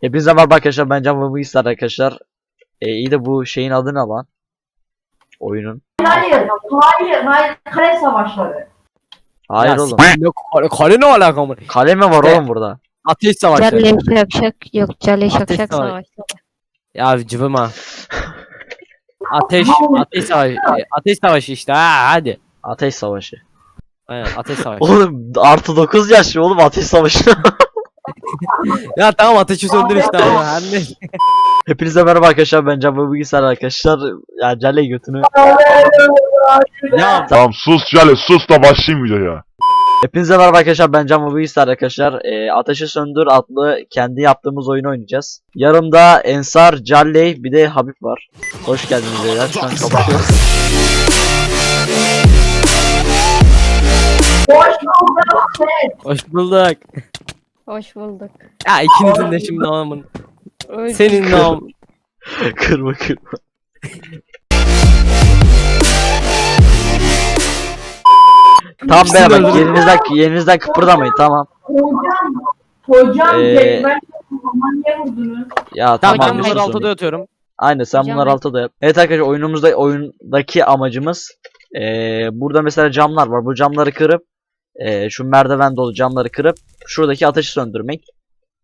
Hepinize merhaba arkadaşlar ben Can İster arkadaşlar. E, iyi de bu şeyin adı ne lan? Oyunun. Hayır, hayır, hayır, kale savaşları. Hayır Ya oğlum. kale, kale ne alaka mı? Kale mi var oğlum burada? Ateş savaşları. Calle şak şak yok Calle şak Ateş şak savaş. savaş. Ya cıvıma. Ateş, ateş savaşı, e, ateş savaşı işte ha hadi. Ateş savaşı. Aynen ateş savaşı. Oğlum artı 9 yaş oğlum ateş savaşı. ya tamam ateşi söndür işte ama her ne. Hepinize merhaba arkadaşlar ben Can bu İster arkadaşlar. Ya Cale götünü. Ya Tamam sus Cale sus da başlayayım videoya. Hepinize merhaba arkadaşlar ben Can İster arkadaşlar. E, Ateşi Söndür adlı kendi yaptığımız oyunu oynayacağız. Yarımda Ensar, Calley bir de Habib var. Hoş geldiniz beyler. Şu an kapatıyoruz. Hoş bulduk. hoş bulduk. Hoş bulduk. Ya ikinizin de şimdi namın. Senin nam. kırma kırma. Tamam İkisini be bak öldürdüm. yerinizden, yerinizden kıpırdamayın tamam. Hocam, hocam, Ee, vurdunuz? Ya Tamam tamam. ben bir bunları sus altıda yatıyorum. Aynen sen Hocam bunları ben- altta da yap. Evet arkadaşlar oyunumuzda oyundaki amacımız eee, burada mesela camlar var. Bu camları kırıp eee, şu merdiven dolu camları kırıp şuradaki ateşi söndürmek.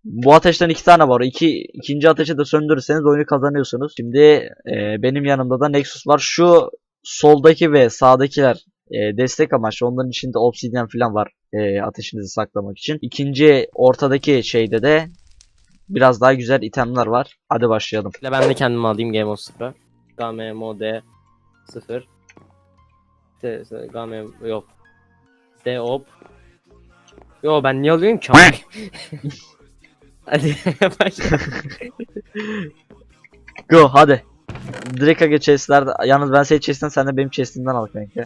Bu ateşten iki tane var. İki, ikinci ateşi de söndürürseniz oyunu kazanıyorsunuz. Şimdi eee, benim yanımda da Nexus var. Şu soldaki ve sağdakiler eee, destek amaçlı. Onların içinde obsidyen falan var eee, ateşinizi saklamak için. İkinci ortadaki şeyde de biraz daha güzel itemler var. Hadi başlayalım. Ben de kendimi alayım Game of 0. Game Mode 0. De, de- Game yok. Deop. Yo ben niye alıyorum ki? Hadi başla. Go hadi. Direkt aga chestlerde yalnız ben senin chestinden sen de benim chestimden al kanka.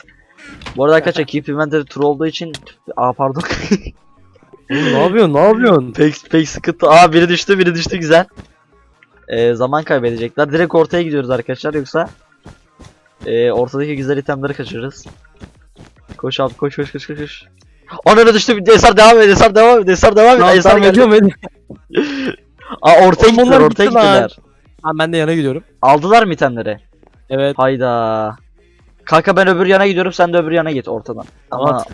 Bu arada arkadaşlar Keep Inventory True olduğu için Aa pardon Oğlum ne yapıyorsun? Ne yapıyorsun? pek, pek sıkıntı Aa biri düştü biri düştü güzel ee, Zaman kaybedecekler direkt ortaya gidiyoruz arkadaşlar yoksa ee, Ortadaki güzel itemleri kaçırırız Koş abi koş koş koş koş koş Ona düştü Desar devam et Desar devam et Desar devam et Tamam, Desar tamam, geldi ediyorum. Aa ortaya Oğlum gittiler onlar ortaya gitti lan. gittiler Tamam ben de yana gidiyorum. Aldılar mı itemleri? Evet. Hayda. Kanka ben öbür yana gidiyorum sen de öbür yana git ortadan. Ama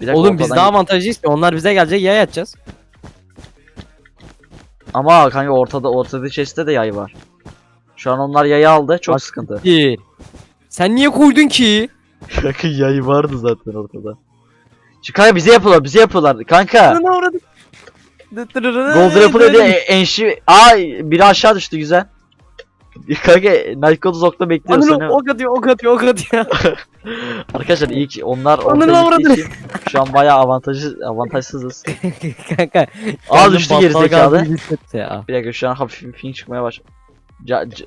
bir dakika, Oğlum biz ortadan daha git. avantajlıyız ki onlar bize gelecek yay atacağız. Ama kanka ortada ortada chest'te de yay var. Şu an onlar yayı aldı çok Bak- sıkıntı. İyi. Sen niye koydun ki? Kanka yay vardı zaten ortada. Kanka bize yapıyorlar bize yapıyorlar kanka. Ne uğradık? E- enşi. Aa biri aşağı düştü güzel. Kanka Nightcode Zok'ta bekliyor Ananı seni. ok atıyor ok atıyor ok atıyor. Arkadaşlar iyi ki onlar avradı. gittiği için şu an bayağı avantajlı avantajsızız. Kanka. Aa düştü hissetti ya. Bir dakika şu an hafif bir ping çıkmaya baş. Ca ca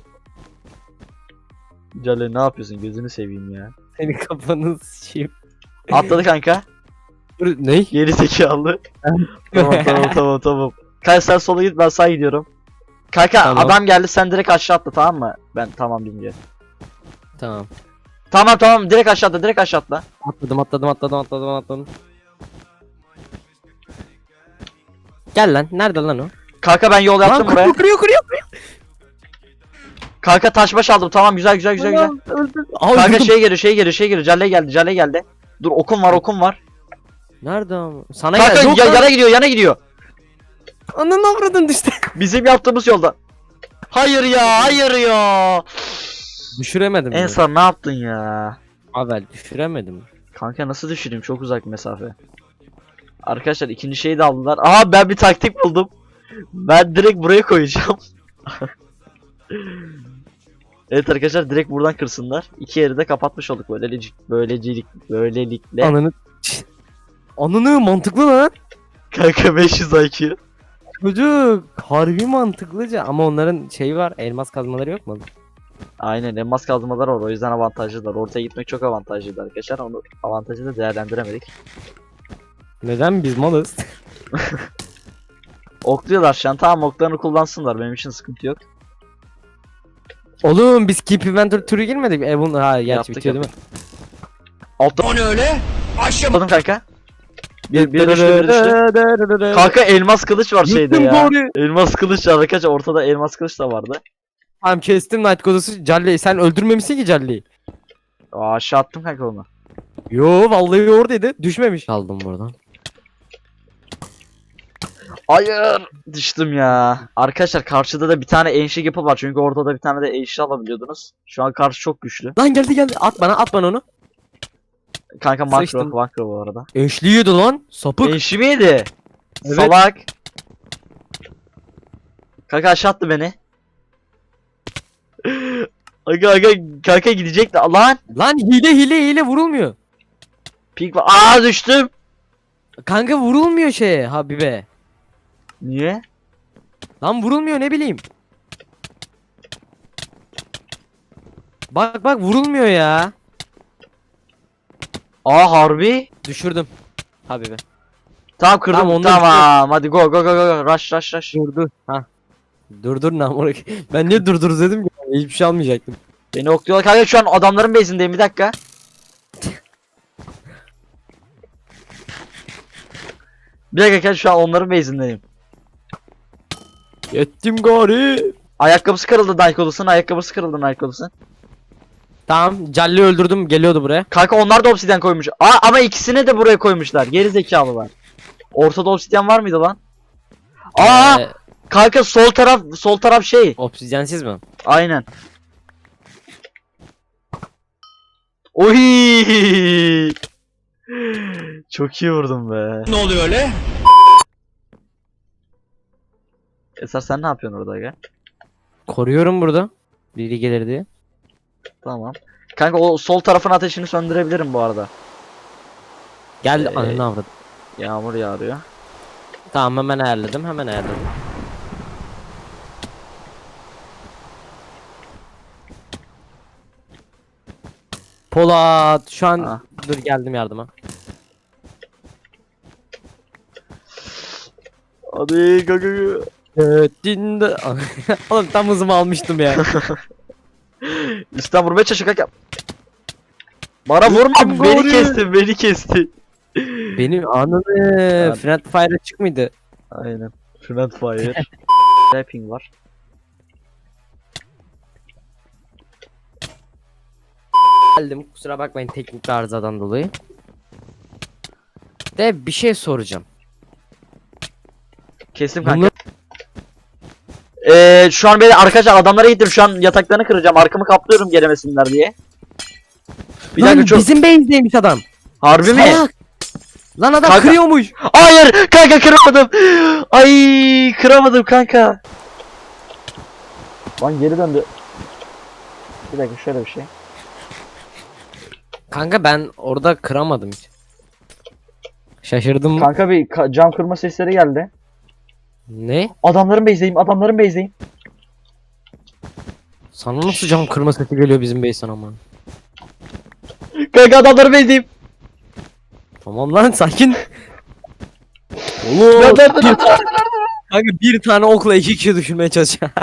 Cale ne yapıyorsun gözünü seveyim ya. Senin kafanı sıçayım. Atladı kanka. Dur, Ne? Geri zekalı. tamam tamam tamam tamam. Kanka sen sola git ben sağa gidiyorum. Kanka Tamam. adam geldi sen direkt aşağı atla tamam mı? Ben tamam deyince. Tamam. Tamam tamam direkt aşağı atla direkt aşağı atla. Atladım atladım atladım atladım atladım. Gel lan. Nerede lan o? Kanka ben yol yaptım buraya. kırıyor kırıyor kırıyor. Kanka taş baş aldım tamam güzel güzel güzel güzel. Aa, Kanka şey geliyor şey geliyor şey geliyor Cale geldi Cale geldi. Dur okum var okum var. Nerede ama? Sana Kanka gel. Yok ya- yana gidiyor yana gidiyor. Ananı avradın düştü. Bizim yaptığımız yolda. Hayır ya hayır ya. Düşüremedim. En Ensar ne yaptın ya? Avel düşüremedim. Kanka nasıl düşüreyim çok uzak mesafe. Arkadaşlar ikinci şeyi de aldılar. Aha ben bir taktik buldum. Ben direkt buraya koyacağım. evet arkadaşlar direkt buradan kırsınlar. İki yeri de kapatmış olduk böylelik böylecilik böylelikle. Ananı. Ananı mantıklı lan. Kanka 500 IQ. Çocuk harbi mantıklıca ama onların şeyi var elmas kazmaları yok mu? Aynen elmas kazmalar var o yüzden avantajlılar. Ortaya gitmek çok avantajlıydı arkadaşlar. Onu avantajı da değerlendiremedik. Neden biz malız? Okluyorlar şu an tamam oklarını kullansınlar benim için sıkıntı yok. Oğlum biz Keep Inventory turu girmedik mi? E bunu ha gerçi Yaptık, bitiyor değil mi? Altta... O ne öyle? Aşağı kanka. Bir, bir düştü bir düştü. Kanka elmas kılıç var şeyde Yuttum ya. doğru. Elmas kılıç var arkadaşlar ortada elmas kılıç da vardı. Tamam kestim Night Godos'u. Calle'yi sen öldürmemişsin ki Calle'yi. Aa, aşağı attım kanka onu. Yo vallahi oradaydı. Düşmemiş. Aldım buradan. Hayır düştüm ya. Arkadaşlar karşıda da bir tane enşik yapı var çünkü orada da bir tane de enşik alabiliyordunuz. Şu an karşı çok güçlü. Lan geldi geldi. At bana at bana onu. Kanka makro Sıçtım. makro bu arada. Eşliyordu lan. Sapık. Enşi miydi? Evet. Salak. Kanka aşağı attı beni. Aga aga kanka gidecek de lan. Lan hile hile hile vurulmuyor. Pink var. Aa düştüm. Kanka vurulmuyor şeye Habibe. Niye? Lan vurulmuyor ne bileyim. Bak bak vurulmuyor ya. Aa harbi. Düşürdüm. Habibe. Tamam kırdım. Tamam, Tamam, onu hadi go go go go. Rush rush rush. Durdu. Ha. Durdur namuruk. Ben niye durdur dedim ki hiçbir şey almayacaktım. Beni okluyorlar. Kanka şu an adamların base'indeyim bir dakika. Bir dakika şu an onların base'indeyim. Yettim gari. Ayakkabısı kırıldı Nike ayakkabısı kırıldı Nike Tamam Calli öldürdüm geliyordu buraya. Kanka onlar da obsidyen koymuş. Aa ama ikisini de buraya koymuşlar. Geri zekalılar. Ortada obsidyen var mıydı lan? Aa Ee, kanka sol taraf sol taraf şey. obsidyensiz mi? Aynen. Oy! Çok iyi vurdum be. Ne oluyor öyle? Eser sen ne yapıyorsun orada ya? Koruyorum burada. Biri gelir diye. Tamam. Kanka o sol tarafın ateşini söndürebilirim bu arada. Gel Ee, ananı avradım. Yağmur yağıyor. Tamam hemen ayarladım hemen ayarladım. Polat şu an Ha. dur geldim yardıma. Hadi go. Dinde Oğlum tam hızımı almıştım ya. İstanbul vurmaya çalışıyor kanka. Bana vurma beni kesti beni kesti. Benim ananı Friend Fire açık mıydı? Aynen. Friend Fire. Rapping var. Geldim kusura bakmayın teknik arızadan dolayı. De bir şey soracağım. Kestim kanka. Ee, şu an beni arkadaşlar adamlara gittim şu an yataklarını kıracağım arkamı kaplıyorum gelemesinler diye. Bir Lan dakika çok bizim base'deymiş adam. harbi mi? Salak. Lan adam Kanka- kırıyormuş. Hayır kanka kıramadım. Ay kıramadım kanka. Lan geri döndü. Bir dakika şöyle bir şey. Kanka ben orada kıramadım hiç. Şaşırdım. Kanka bir ka- cam kırma sesleri geldi. Ne? Adamların base'deyim adamların base'deyim. Sana nasıl cam kırma sesi geliyor bizim base'den ama. Kanka adamların base'deyim. Tamam lan sakin. Oğlum. Dur, dur, dur, dur. Kanka bir tane okla iki kişi düşürmeye çalışıyor.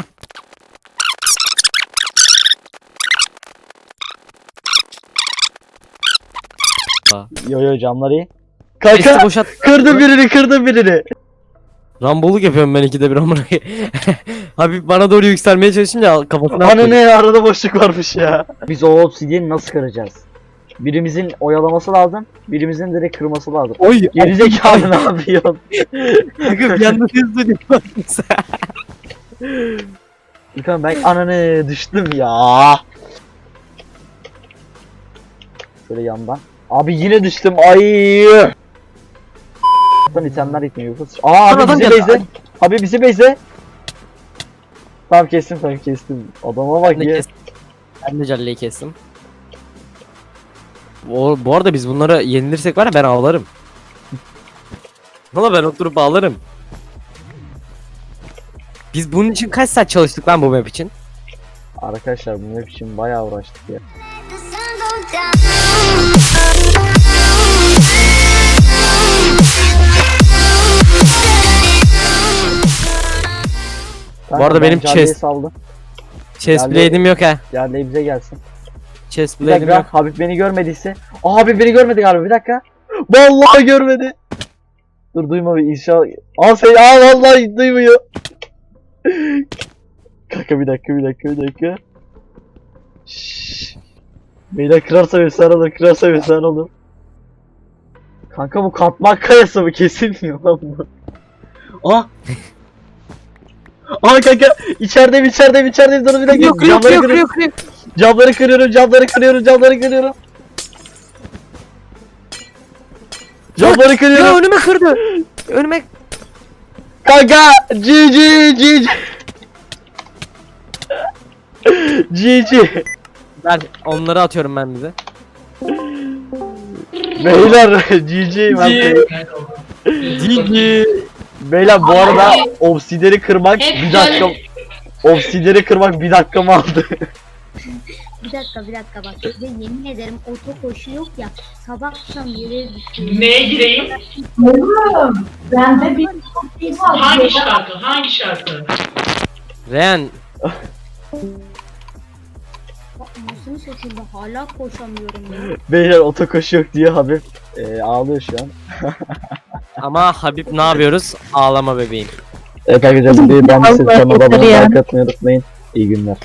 Yo yo camları iyi. Kanka boşalt. kırdım birini kırdım birini. Ramboluk yapıyorum ben ikide bir amına. Abi bana doğru yükselmeye çalışınca kafasına Ana atladı. ne arada boşluk varmış ya. Biz o obsidyeni nasıl kıracağız? Birimizin oyalaması lazım, birimizin direkt kırması lazım. Oy. Gerizekalı ne yapıyorsun? Kanka bir anda ses. İlkan ben ananı düştüm ya. Şöyle yandan. Abi yine düştüm. Ay. Lan itemler gitmiyor. Aa abi bizi beyze. Abi bizi beyze. Tamam kestim tamam kestim. Adama bak Ben de ya. kestim. Ben de Calle'yi kestim. Bu, bu arada biz bunlara yenilirsek var ya ben ağlarım. Valla ben oturup ağlarım. Biz bunun için kaç saat çalıştık lan bu map için? Arkadaşlar bu map için bayağı uğraştık ya. Kanka, arada ben benim Charlie'yi chest- saldım. Chest Geldi. blade'im yok ha. Geldi bize gelsin. Chest Bir blade'im dakika yok. Habib beni görmediyse. Aa Habib beni görmedi galiba bir dakika. Vallahi görmedi. Dur duyma bir inşallah. Al sen aa vallahi duymuyor. Kanka bir dakika bir dakika bir dakika. Şşş. Beyler kırarsa efsane olur kırarsa efsane olur. Kanka bu katman kayası mı kesilmiyor lan bu. Ah. Aa kanka içerideyim içerideyim içerideyim. Dur bir dakika. Yok yok camları yok kırıyorum. yok yok. camları kırıyorum camları kırıyorum camları kırıyorum. Camları Ya kırıyorum. önüme kırdı. Önüme kanka GG GG GG Ver onları atıyorum ben bize. Beyler GG ben GG. Beyler bu arada obsideri kırmak bir dakika Obsideri kırmak bir dakikamı aldı Bir dakika bir dakika bak size yemin ederim oto koşu yok ya sabah akşam yere düşüyor. Neye gireyim? Oğlum. Bende bir şey var. Hangi şarkı? Hangi şarkı? Ren Bak Anasını satayım hala koşamıyorum ya. Beyler otokoşu yok diye Habib e, ağlıyor şu an ama Habib ne yapıyoruz? Ağlama bebeğim. Evet arkadaşlar videoyu beğendiyseniz kanalıma abone yeter ya. olmayı unutmayın İyi günler